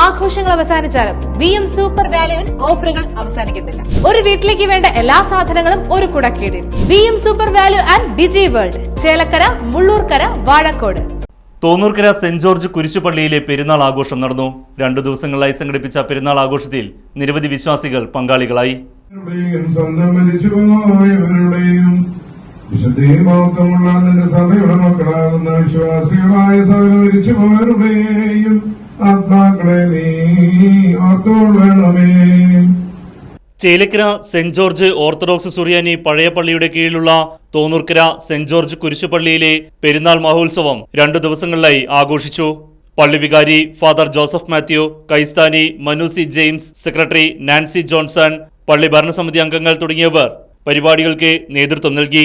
ആഘോഷങ്ങൾ അവസാനിച്ചാലും V M super വാല്യുവിൽ ഓഫറുകൾ അവസാനിക്കുന്നില്ല ഒരു വീട്ടിലേക്ക് വേണ്ട എല്ലാ സാധനങ്ങളും ഒരു കുടക്കീടിൽ. V M super value and Digi world Chelakkara Mullurkara Vazhakode. Thonnurkara saint George കുരിശുപള്ളിയിലെ പെരുന്നാൾ ആഘോഷം നടന്നു. രണ്ടു ദിവസങ്ങളായി സംഘടിപ്പിച്ച പെരുന്നാൾ ആഘോഷത്തിൽ നിരവധി വിശ്വാസികൾ പങ്കാളികളായി. നിന്റെ സഭയുടെ മക്കളാകുന്ന വിശ്വാസികളായ സകല മരിച്ചുപോയവരുടെയും ആത്മാക്കളെ നീ ഓർത്തുകൊള്ളണമേ ചേലക്കര സെന്റ് ജോർജ് ഓർത്തഡോക്സ് സുറിയാനി പഴയ പള്ളിയുടെ കീഴിലുള്ള തോന്നൂർക്കര സെന്റ് ജോർജ് കുരിശുപള്ളിയിലെ പെരുന്നാൾ മഹോത്സവം രണ്ടു ദിവസങ്ങളിലായി ആഘോഷിച്ചു. പള്ളിവികാരി ഫാദർ ജോസഫ് മാത്യു കൈസ്ഥാനി മനുസി ജെയിംസ് സെക്രട്ടറി നാൻസി ജോൺസൺ പള്ളി ഭരണസമിതി അംഗങ്ങൾ തുടങ്ങിയവർ പരിപാടികൾക്ക് നേതൃത്വം നൽകി.